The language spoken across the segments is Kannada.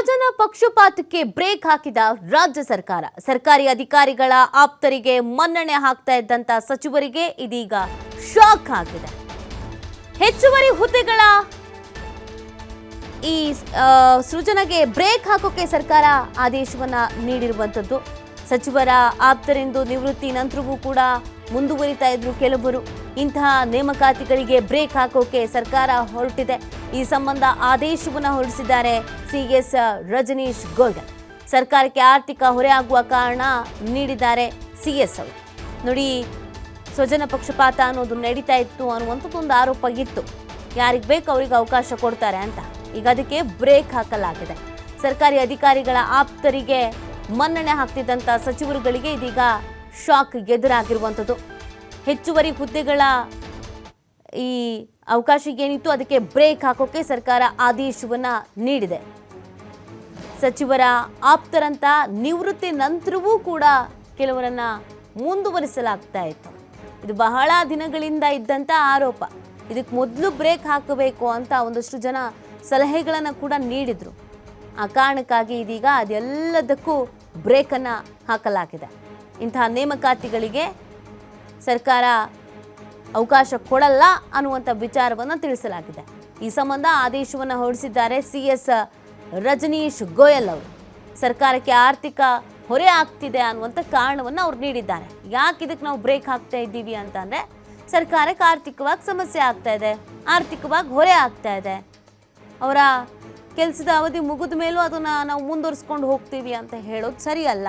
ಸ್ವಜನ ಪಕ್ಷಪಾತಕ್ಕೆ ಬ್ರೇಕ್ ಹಾಕಿದ ರಾಜ್ಯ ಸರ್ಕಾರ. ಸರ್ಕಾರಿ ಅಧಿಕಾರಿಗಳ ಆಪ್ತರಿಗೆ ಮನ್ನಣೆ ಹಾಕ್ತಾ ಇದ್ದಂತ ಸಚಿವರಿಗೆ ಇದೀಗ ಶಾಕ್ ಆಗಿದೆ. ಹೆಚ್ಚುವರಿ ಹುದ್ದೆಗಳ ಈ ಸೃಜನೆಗೆ ಬ್ರೇಕ್ ಹಾಕೋಕೆ ಸರ್ಕಾರ ಆದೇಶವನ್ನ ನೀಡಿರುವಂಥದ್ದು ಸಚಿವರ ಆಪ್ತರೆಂದು ನಿವೃತ್ತಿ ನಂತರವೂ ಕೂಡ ಮುಂದುವರಿತಾ ಇದ್ರು ಕೆಲವರು. ಇಂತಹ ನೇಮಕಾತಿಗಳಿಗೆ ಬ್ರೇಕ್ ಹಾಕೋಕೆ ಸರ್ಕಾರ ಹೊರಟಿದೆ. ಈ ಸಂಬಂಧ ಆದೇಶವನ್ನ ಹೊರಡಿಸಿದ್ದಾರೆ ಸಿಎಸ್ ರಜನೀಶ್ ಗೋಲ್ಡನ್ ಸರ್ಕಾರಕ್ಕೆ ಆರ್ಥಿಕ ಹೊರೆ ಆಗುವ ಕಾರಣ ನೀಡಿದ್ದಾರೆ ಸಿಎಸ್ ಅವರು. ನೋಡಿ, ಸ್ವಜನ ಪಕ್ಷಪಾತ ಅನ್ನೋದು ನಡೀತಾ ಇತ್ತು ಅನ್ನುವಂಥದ್ದೊಂದು ಆರೋಪ ಇತ್ತು. ಯಾರಿಗೆ ಬೇಕು ಅವರಿಗೆ ಅವಕಾಶ ಕೊಡ್ತಾರೆ ಅಂತ. ಈಗ ಅದಕ್ಕೆ ಬ್ರೇಕ್ ಹಾಕಲಾಗಿದೆ. ಸರ್ಕಾರಿ ಅಧಿಕಾರಿಗಳ ಆಪ್ತರಿಗೆ ಮನ್ನಣೆ ಹಾಕ್ತಿದ್ದಂಥ ಸಚಿವರುಗಳಿಗೆ ಇದೀಗ ಶಾಕ್ ಎದುರಾಗಿರುವಂಥದ್ದು. ಹೆಚ್ಚುವರಿ ಹುದ್ದೆಗಳ ಈ ಅವಕಾಶ ಏನಿತ್ತು, ಅದಕ್ಕೆ ಬ್ರೇಕ್ ಹಾಕೋಕೆ ಸರ್ಕಾರ ಆದೇಶವನ್ನ ನೀಡಿದೆ. ಸಚಿವರ ಆಪ್ತರಂತ ನಿವೃತ್ತಿ ನಂತರವೂ ಕೂಡ ಕೆಲವರನ್ನ ಮುಂದುವರಿಸಲಾಗ್ತಾ ಇತ್ತು. ಇದು ಬಹಳ ದಿನಗಳಿಂದ ಇದ್ದಂಥ ಆರೋಪ. ಇದಕ್ಕೆ ಮೊದಲು ಬ್ರೇಕ್ ಹಾಕಬೇಕು ಅಂತ ಒಂದಷ್ಟು ಜನ ಸಲಹೆಗಳನ್ನು ಕೂಡ ನೀಡಿದ್ರು. ಆ ಕಾರಣಕ್ಕಾಗಿ ಇದೀಗ ಅದೆಲ್ಲದಕ್ಕೂ ಬ್ರೇಕನ್ನು ಹಾಕಲಾಗಿದೆ. ಇಂತಹ ನೇಮಕಾತಿಗಳಿಗೆ ಸರ್ಕಾರ ಅವಕಾಶ ಕೊಡಲ್ಲ ಅನ್ನುವಂಥ ವಿಚಾರವನ್ನು ತಿಳಿಸಲಾಗಿದೆ. ಈ ಸಂಬಂಧ ಆದೇಶವನ್ನು ಹೊರಡಿಸಿದ್ದಾರೆ ಸಿ ಎಸ್ ರಜನೀಶ್ ಗೋಯಲ್ ಅವರು. ಸರ್ಕಾರಕ್ಕೆ ಆರ್ಥಿಕ ಹೊರೆ ಆಗ್ತಿದೆ ಅನ್ನುವಂಥ ಕಾರಣವನ್ನು ಅವ್ರು ನೀಡಿದ್ದಾರೆ. ಯಾಕೆ ಇದಕ್ಕೆ ನಾವು ಬ್ರೇಕ್ ಹಾಕ್ತಾ ಇದ್ದೀವಿ ಅಂತಂದರೆ ಸರ್ಕಾರಕ್ಕೆ ಆರ್ಥಿಕವಾಗಿ ಸಮಸ್ಯೆ ಆಗ್ತಾ ಇದೆ, ಆರ್ಥಿಕವಾಗಿ ಹೊರೆ ಆಗ್ತಾ ಇದೆ. ಅವರ ಕೆಲಸದ ಅವಧಿ ಮುಗಿದ ಮೇಲೂ ಅದನ್ನು ನಾವು ಮುಂದುವರಿಸ್ಕೊಂಡು ಹೋಗ್ತೀವಿ ಅಂತ ಹೇಳೋದು ಸರಿಯಲ್ಲ.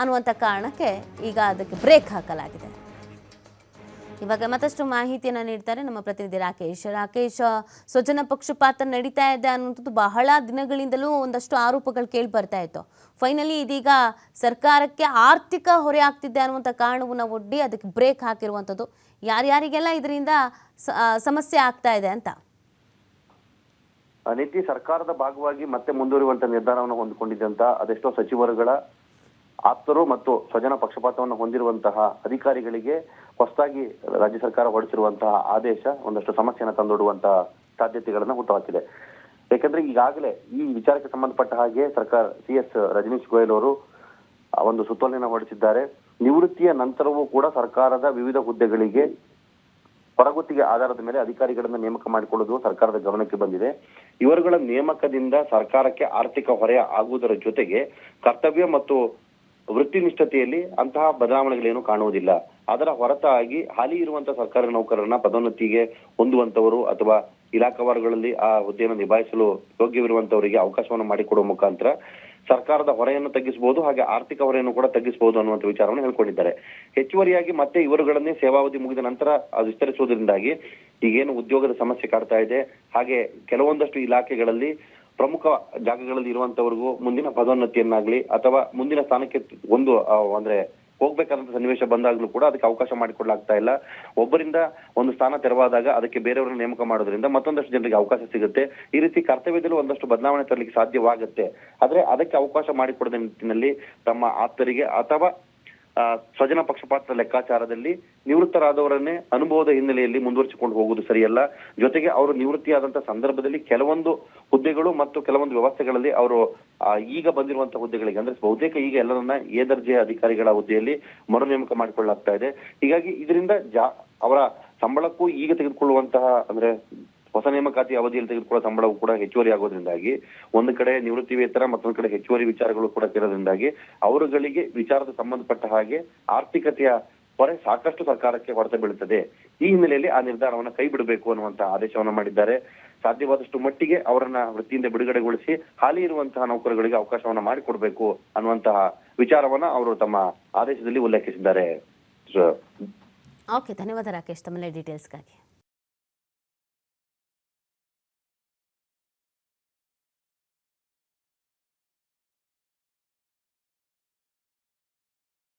ಅನ್ನುವಂಥ ಕಾರಣಕ್ಕೆ ಈಗ ಅದಕ್ಕೆ ಬ್ರೇಕ್ ಹಾಕಲಾಗಿದೆ. ಇವಾಗ ಮತ್ತಷ್ಟು ಮಾಹಿತಿಯನ್ನು ನೀಡ್ತಾರೆ ನಮ್ಮ ಪ್ರತಿನಿಧಿ ರಾಕೇಶ್. ರಾಕೇಶ್, ಸ್ವಜನ ಪಕ್ಷಪಾತ ನಡೀತಾ ಇದೆ ಅನ್ನುವಂಥದ್ದು ಬಹಳ ದಿನಗಳಿಂದಲೂ ಒಂದಷ್ಟು ಆರೋಪಗಳು ಕೇಳಿ ಬರ್ತಾ ಇತ್ತು. ಫೈನಲಿ ಇದೀಗ ಸರ್ಕಾರಕ್ಕೆ ಆರ್ಥಿಕ ಹೊರೆ ಆಗ್ತಿದೆ ಅನ್ನುವಂಥ ಕಾರಣವನ್ನು ಒಡ್ಡಿ ಅದಕ್ಕೆ ಬ್ರೇಕ್ ಹಾಕಿರುವಂಥದ್ದು. ಯಾರ್ಯಾರಿಗೆಲ್ಲ ಇದರಿಂದ ಸಮಸ್ಯೆ ಆಗ್ತಾ ಇದೆ ಅಂತ? ಅನಿತಿ ನೀತಿ ಸರ್ಕಾರದ ಭಾಗವಾಗಿ ಮತ್ತೆ ಮುಂದುವರಿಯುವಂತ ನಿರ್ಧಾರವನ್ನು ಹೊಂದಿಕೊಂಡಿದ್ದಂತ ಅದೆಷ್ಟೋ ಸಚಿವರುಗಳ ಆಪ್ತರು ಮತ್ತು ಸ್ವಜನ ಪಕ್ಷಪಾತವನ್ನು ಹೊಂದಿರುವಂತಹ ಅಧಿಕಾರಿಗಳಿಗೆ ಹೊಸದಾಗಿ ರಾಜ್ಯ ಸರ್ಕಾರ ಹೊರಡಿಸಿರುವಂತಹ ಆದೇಶ ಒಂದಷ್ಟು ಸಮಸ್ಯೆಯನ್ನು ತಂದೊಡುವಂತಹ ಸಾಧ್ಯತೆಗಳನ್ನು ಹುಟ್ಟುಹಾಕಿದೆ. ಯಾಕಂದ್ರೆ ಈಗಾಗಲೇ ಈ ವಿಚಾರಕ್ಕೆ ಸಂಬಂಧಪಟ್ಟ ಹಾಗೆ ಸರ್ಕಾರ ಸಿ ಎಸ್ ರಜನೀಶ್ ಗೋಯಲ್ ಅವರು ಒಂದು ಸುತ್ತೋಲೆಯನ್ನು ಹೊರಡಿಸಿದ್ದಾರೆ. ನಿವೃತ್ತಿಯ ನಂತರವೂ ಕೂಡ ಸರ್ಕಾರದ ವಿವಿಧ ಹುದ್ದೆಗಳಿಗೆ ಹೊರಗುತ್ತಿಗೆ ಆಧಾರದ ಮೇಲೆ ಅಧಿಕಾರಿಗಳನ್ನು ನೇಮಕ ಮಾಡಿಕೊಳ್ಳುವುದು ಸರ್ಕಾರದ ಗಮನಕ್ಕೆ ಬಂದಿದೆ. ಇವರುಗಳ ನೇಮಕದಿಂದ ಸರ್ಕಾರಕ್ಕೆ ಆರ್ಥಿಕ ಹೊರೆ ಆಗುವುದರ ಜೊತೆಗೆ ಕರ್ತವ್ಯ ಮತ್ತು ವೃತ್ತಿನಿಷ್ಠತೆಯಲ್ಲಿ ಅಂತಹ ಬದಲಾವಣೆಗಳೇನು ಕಾಣುವುದಿಲ್ಲ. ಅದರ ಹೊರತಾಗಿ ಹಾಲಿ ಇರುವಂತಹ ಸರ್ಕಾರಿ ನೌಕರರನ್ನ ಪದೋನ್ನತಿಗೆ ಹೊಂದುವಂತವರು ಅಥವಾ ಇಲಾಖಾವಾರುಗಳಲ್ಲಿ ಆ ಹುದ್ದೆಯನ್ನು ನಿಭಾಯಿಸಲು ಯೋಗ್ಯವಿರುವಂತವರಿಗೆ ಅವಕಾಶವನ್ನು ಮಾಡಿಕೊಡುವ ಮುಖಾಂತರ ಸರ್ಕಾರದ ಹೊರೆಯನ್ನು ತಗ್ಗಿಸಬಹುದು, ಹಾಗೆ ಆರ್ಥಿಕ ಹೊರೆಯನ್ನು ಕೂಡ ತಗ್ಗಿಸಬಹುದು ಅನ್ನುವಂಥ ವಿಚಾರವನ್ನು ಹೇಳ್ಕೊಂಡಿದ್ದಾರೆ. ಹೆಚ್ಚುವರಿಯಾಗಿ ಮತ್ತೆ ಇವರುಗಳನ್ನೇ ಸೇವಾವಧಿ ಮುಗಿದ ನಂತರ ಅದು ವಿಸ್ತರಿಸುವುದರಿಂದಾಗಿ ಈಗೇನು ಉದ್ಯೋಗದ ಸಮಸ್ಯೆ ಕಾಡ್ತಾ ಇದೆ, ಹಾಗೆ ಕೆಲವೊಂದಷ್ಟು ಇಲಾಖೆಗಳಲ್ಲಿ ಪ್ರಮುಖ ಜಾಗಗಳಲ್ಲಿ ಇರುವಂತವರಿಗೂ ಮುಂದಿನ ಪದೋನ್ನತಿಯನ್ನಾಗ್ಲಿ ಅಥವಾ ಮುಂದಿನ ಸ್ಥಾನಕ್ಕೆ ಒಂದು ಅಂದ್ರೆ ಹೋಗ್ಬೇಕಾದಂತ ಸನ್ನಿವೇಶ ಬಂದಾಗ್ಲೂ ಕೂಡ ಅದಕ್ಕೆ ಅವಕಾಶ ಮಾಡಿಕೊಡ್ಲಾಗ್ತಾ ಇಲ್ಲ. ಒಬ್ಬರಿಂದ ಒಂದು ಸ್ಥಾನ ತೆರವಾದಾಗ ಅದಕ್ಕೆ ಬೇರೆಯವರನ್ನ ನೇಮಕ ಮಾಡೋದ್ರಿಂದ ಮತ್ತೊಂದಷ್ಟು ಜನರಿಗೆ ಅವಕಾಶ ಸಿಗುತ್ತೆ. ಈ ರೀತಿ ಕರ್ತವ್ಯದಲ್ಲೂ ಒಂದಷ್ಟು ಬದಲಾವಣೆ ತರಲಿಕ್ಕೆ ಸಾಧ್ಯವಾಗುತ್ತೆ. ಆದ್ರೆ ಅದಕ್ಕೆ ಅವಕಾಶ ಮಾಡಿಕೊಡದ ನಿಟ್ಟಿನಲ್ಲಿ ತಮ್ಮ ಆಪ್ತರಿಗೆ ಅಥವಾ ಸ್ವಜನ ಪಕ್ಷಪಾತದ ಲೆಕ್ಕಾಚಾರದಲ್ಲಿ ನಿವೃತ್ತರಾದವರನ್ನೇ ಅನುಭವದ ಹಿನ್ನೆಲೆಯಲ್ಲಿ ಮುಂದುವರಿಸಿಕೊಂಡು ಹೋಗುವುದು ಸರಿಯಲ್ಲ. ಜೊತೆಗೆ ಅವರು ನಿವೃತ್ತಿಯಾದಂತಹ ಸಂದರ್ಭದಲ್ಲಿ ಕೆಲವೊಂದು ಹುದ್ದೆಗಳು ಮತ್ತು ಕೆಲವೊಂದು ವ್ಯವಸ್ಥೆಗಳಲ್ಲಿ ಅವರು ಈಗ ಬಂದಿರುವಂತಹ ಹುದ್ದೆಗಳಿಗೆ, ಅಂದ್ರೆ ಬಹುತೇಕ ಈಗ ಎಲ್ಲರನ್ನ ಎ ದರ್ಜೆಯ ಅಧಿಕಾರಿಗಳ ಹುದ್ದೆಯಲ್ಲಿ ಮರು ನೇಮಕ ಮಾಡಿಕೊಳ್ಳಲಾಗ್ತಾ ಇದೆ. ಹೀಗಾಗಿ ಇದರಿಂದ ಜಾ, ಅವರ ಸಂಬಳಕ್ಕೂ ಈಗ ತೆಗೆದುಕೊಳ್ಳುವಂತಹ, ಅಂದ್ರೆ ಹೊಸ ನೇಮಕಾತಿ ಅವಧಿಯಲ್ಲಿ ತೆಗೆದುಕೊಳ್ಳುವ ಸಂಬಳವು ಕೂಡ ಹೆಚ್ಚುವರಿ ಆಗೋದ್ರಿಂದಾಗಿ ಒಂದು ಕಡೆ ನಿವೃತ್ತಿ ವೇತನ ಮತ್ತೊಂದು ಕಡೆ ಹೆಚ್ಚುವರಿ ವಿಚಾರಗಳು ಕೂಡ ಸೇರೋದ್ರಿಂದಾಗಿ ಅವರುಗಳಿಗೆ ವಿಚಾರದ ಸಂಬಂಧಪಟ್ಟ ಹಾಗೆ ಆರ್ಥಿಕತೆಯ ಹೊರೆ ಸಾಕಷ್ಟು ಸರ್ಕಾರಕ್ಕೆ ಹೊರತ ಬೀಳುತ್ತದೆ. ಈ ಹಿನ್ನೆಲೆಯಲ್ಲಿ ಆ ನಿರ್ಧಾರವನ್ನ ಕೈ ಬಿಡಬೇಕು ಅನ್ನುವಂತಹ ಆದೇಶವನ್ನ ಮಾಡಿದ್ದಾರೆ. ಸಾಧ್ಯವಾದಷ್ಟು ಮಟ್ಟಿಗೆ ಅವರನ್ನ ವೃತ್ತಿಯಿಂದ ಬಿಡುಗಡೆಗೊಳಿಸಿ ಹಾಲಿ ಇರುವಂತಹ ನೌಕರರಿಗೆ ಅವಕಾಶವನ್ನ ಮಾಡಿಕೊಡ್ಬೇಕು ಅನ್ನುವಂತಹ ವಿಚಾರವನ್ನ ಅವರು ತಮ್ಮ ಆದೇಶದಲ್ಲಿ ಉಲ್ಲೇಖಿಸಿದ್ದಾರೆ. ಓಕೆ ಧನ್ಯವಾದ ರಾಕೇಶ್ ತಮ್ಮ ಡೀಟೇಲ್ಸ್ಗಾಗಿ